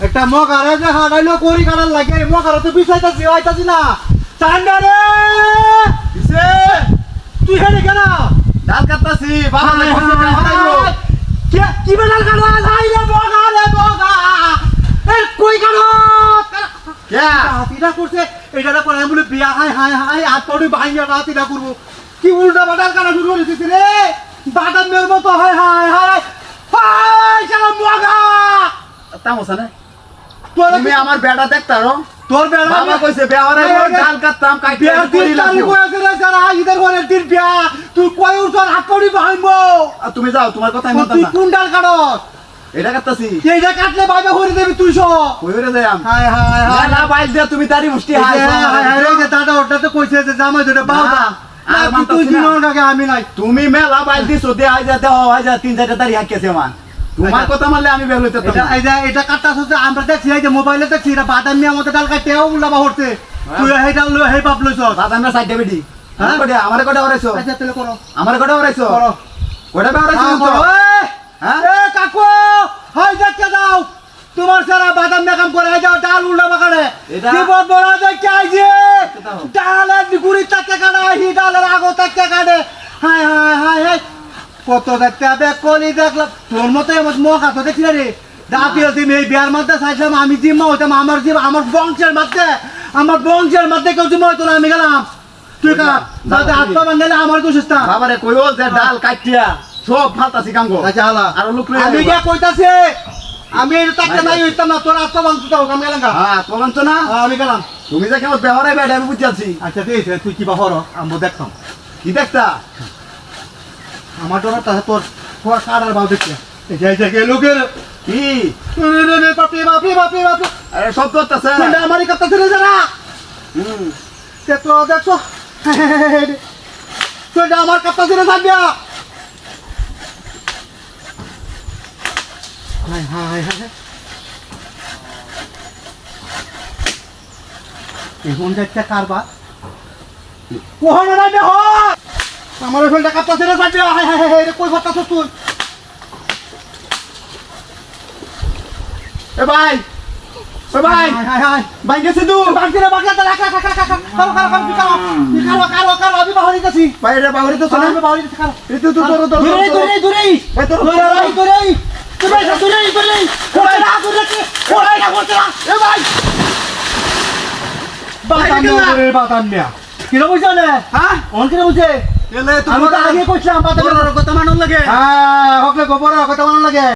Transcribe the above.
একটা মগারে যে হারাইলো করি কাটার লাগে মগারে তো বিছাইতাছি হইতাছি না। চান্দা রে তুই হেরে কেন ডাল কাটতাছি বাবা হায় হায় হায়। কে- কি বেলাল কাটো হাই রে মগা রে মগা এ কই কাটো কে? হাতিটা করছে এটা করে আমি বিয়া হাই হাই হাই আর তোর ভাইয়া হাতিটা করব। কি উল্টা বাটার কাটা শুরু করে দিছিস রে? বাটার মেয়ের মতো হাই হাই হাই হাই শালা মগা! তামসা না। তোর তুমি আমার বেটা দেখতারো তোর বেলা বাবা কইছে এই, এই, ডাল কাটতাম কাইতে বিয়া করি লাগবো হয়েছে রে যারা ঈদের ঘরের দিন বিয়া। তুই কয় উঠর হাত করি বাহাইবো আর তুমি যাও তোমার কথা আমি তুই কোন ডাল কাটস? এটা কাটতাছি। এইটা কাটলে বাইবে করে দেবি তুই সব কইরে যাই আম হাই হাই হাই না বাইল দে তুমি তারি মুষ্টি এই হাই যে, হাই হাই রে যে দাদা ওটা তো কইছে যে জামাই দুটো বাবা না, আর তুই আমি নাই। তুমি মেলা বাইল দিছো দে আই যাতে হ আই যা তিন চারটা মান তোমার আচ্ছা। কথা মানলে আমি বের হইতে এই যে এটা আমরা দেখছি এই যে মোবাইলে দেখছি এটা বাদাম নিয়ে আমাদের ডাল কাটতে উল্লা বা হচ্ছে। তুই এই ডাল লই এই বাপ লইছ সাইড দেবিডি হ্যাঁ? হ্যাঁ আমারে কটা ওরাইছো? আচ্ছা তাহলে করো। আমারে কটা ওরাইছো? করো। বে ওরাইছো? হ্যাঁ, করো। হ্যাঁ? এ কাকু! হাই দেখতে দাও তোমার সারা বাদাম মেকাম করে এই যাও ডাল উল্লা বাকারে এটা- জীবন বড় দেখতে আইছে দাও। ডালের গুড়ি তাকে কাটে হি ডালের আগো তাকে কাটে হাই হাই হাই হাই কত দেখতে হবে কলি দেখলাম তোর মতো আমার মুখ আছে দেখছি না রে? দাঁতি এই বিয়ার মধ্যে চাইছিলাম আমি জিম্মা হইতাম আমার জিম আমার বংশের মধ্যে আমার বংশের মধ্যে কেউ জিম্মা হইতো না আমি গেলাম। তুই কা দাদা হাত পা বান্ধলে আমার কোশিস না বাবারে কইও যে ডাল কাটিয়া সব ফালতাছি কাম গো আচ্ছা হালা। আর লোক আমি। কে কইতাছে আমি তাকে নাই হইতাম না তোর আত্মা বান্ধতে হোক আমি গেলাম হ্যাঁ তো না? হ্যাঁ, আমি গেলাম। তুমি যে কেমন বেহরাই বেড়ে আমি বুঝাচ্ছি আচ্ছা ঠিক আছে তুই কিবা হর আমি দেখতাম। কি দেখতা? আমার ডর তাহলে তোর তোর কাটার বাল দেখতে এই যে যে লোকের। কি? বাপরে বাপরে বাপরে বাপরে। আরে সব করতেছে। তোমরা আমারই কথা ছিল যারা। হুম। দেখো দেখো তুই আমার কথা ছিল থাকবে হাই হাই হাই এখন দেখতে কারবার কোহন নাই দেহ আমার শরীরটা কাপটা ছেড়ে থাকবে হাই হাই হাই রে কই কথা তুই? এ ভাই এ ভাই। হাই হাই হাই ভাই গেছে তুই বাকি রে বাকি রাখ রাখ রাখ রাখ রাখ কারও কারও কারও কারও। কারও কারও কারও আমি বাহারি গেছি বাইরে বাহুরি তো শোনা আমি বাহারি কারও। এই তুই তুই তোর তোর দূরে দূরে। দূরে এই তোর দূরে দূরে দূরে তুমি দূরে দূরে ওরাই না দূরে কি ওরাই না করতে না এ ভাই বাতান রে কি রে বুঝছ না। হ্যাঁ? অন কি রে বুঝে আমি তো আগে কইছিলাম পাতা কথা মানুষ লাগে। হ্যাঁ হকলে গোবর কথা মনে লাগে।